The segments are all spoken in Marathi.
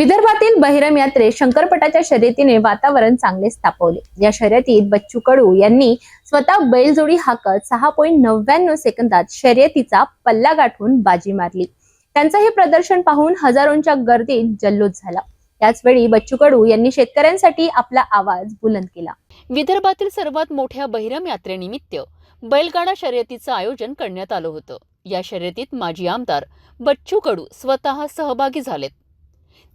विदर्भातील बहिरम यात्रेत शंकरपटाच्या शर्यतीने वातावरण चांगले स्थापवले. या शर्यतीत बच्चू कडू यांनी स्वतः बैलजोडी हाकत सहा पॉईंट नव्याण्णव सेकंदात शर्यतीचा पल्ला गाठून बाजी मारली. त्यांचं हे प्रदर्शन पाहून हजारोंच्या गर्दीत जल्लोष झाला. त्याचवेळी बच्चू कडू यांनी शेतकऱ्यांसाठी आपला आवाज बुलंद केला. विदर्भातील सर्वात मोठ्या बहिरम यात्रेनिमित्त बैलगाडा शर्यतीचं आयोजन करण्यात आलं होतं. या शर्यतीत माजी आमदार बच्चू कडू स्वतः सहभागी झालेत.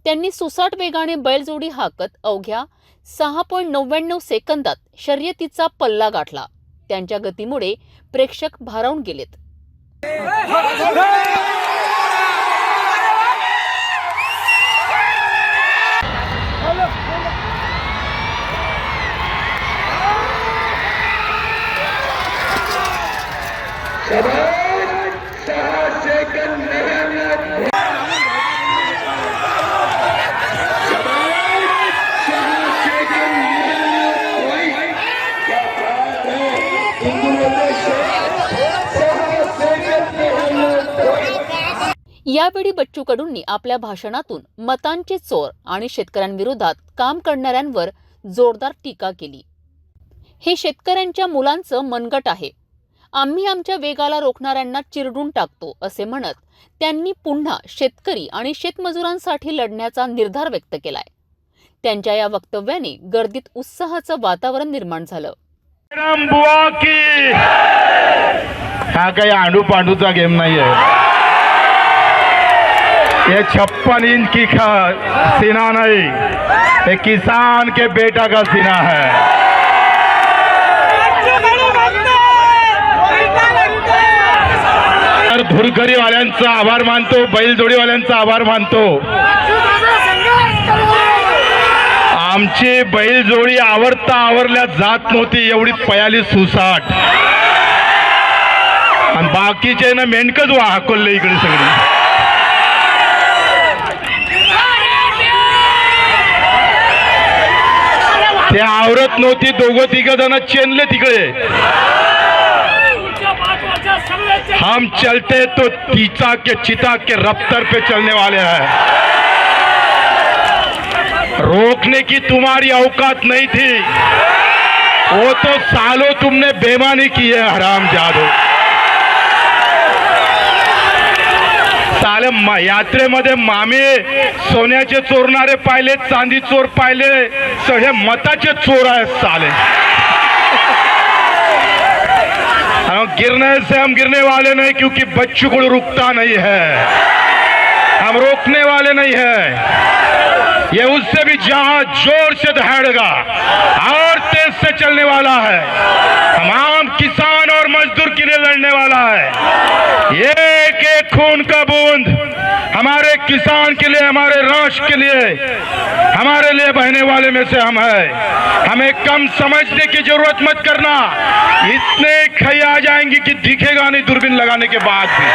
त्यांनी सुसाट वेगाने बैलजोडी हाकत अवघ्या सहा पॉईंट नव्याण्णव सेकंदात शर्यतीचा पल्ला गाठला. त्यांच्या गतीमुळे प्रेक्षक भारावून गेलेत. यावेळी बच्चू कडूंनी आपल्या भाषणातून मतांचे चोर आणि शेतकऱ्यांविरोधात काम करणाऱ्यांवर जोरदार टीका केली. हे शेतकऱ्यांच्या मुलांचं मनगट आहे. आम्ही आमच्या वेगाला रोखणाऱ्यांना चिरडून टाकतो असे म्हणत त्यांनी पुन्हा शेतकरी आणि शेतमजुरांसाठी लढण्याचा निर्धार व्यक्त केलाय. त्यांच्या या वक्तव्याने गर्दीत उत्साहाचं वातावरण निर्माण झालं. हा काही आंडू पांडूचा गेम नाही आहे ये छप्पन इंच की सीना नहीं। ये किसान के बेटा का सीना है। तर धुरकरी वाल्यांचा आभार मानतो बैलजोडीवाल्यांचा आभार मानतो। आमची बैलजोडी आवडता आवरल्या जात नव्हती एवढी पयाली सुसाट. आणि बाकीचे ना मेंढकच वा इकडे सगळी. ते आवरत नव्हती, दोघं तिघ जण चेनले तिकडे. हम चलते तो तीचा के चिता के रफ्तर पे चलने वाले हैं। रोकने की तुम्हारी औकात नहीं थी। वो तो सालों तुमने बेमानी की है हराम जादू साले म- यात्रेमध्ये मामे सोन्याचे चोरणारे पाहिले, चांदी चोर पाहिले, सगळे मताचे चोर आहेत साले. हम गिरने से हम गिरने वाले नहीं, क्योंकि बच्चों को रुकता नहीं है. हम रोकने वाले नहीं है. ये उससे भी जहाँ ज़ोर से दहाड़ेगा और तेज से चलने वाला है. हम आम किसान खून का बूंद? हमारे किसान के लिए हमारे राष्ट्र के लिए हमारे लिए बहने वाले में से हम है। हमें कम समझने की जरूरत मत करना। इतने खई आ जाएंगे कि दिखेगा नहीं दूरबीन लगाने के बाद भी।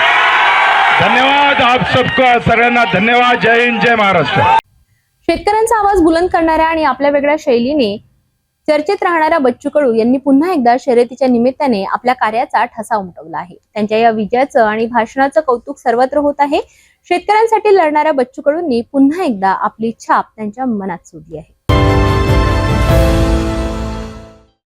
धन्यवाद आप सबको सगळ्यांना धन्यवाद। जय हिंद जय महाराष्ट्र। शेतकऱ्यांचा आवाज बुलंद करणाऱ्या आणि आपल्या वेगळ्या शैलीने चर्चेत राहणाऱ्या बच्चू कडू यांनी पुन्हा एकदा शर्यतीच्या निमित्ताने आपल्या कार्याचा ठसा उमटवला आहे. त्यांच्या या विजयाचं आणि भाषणाचं कौतुक सर्वत्र होत आहे. शेतकऱ्यांसाठी लढणाऱ्या बच्चू कडूंनी पुन्हा एकदा आपली छाप त्यांच्या मनात सोडली आहे.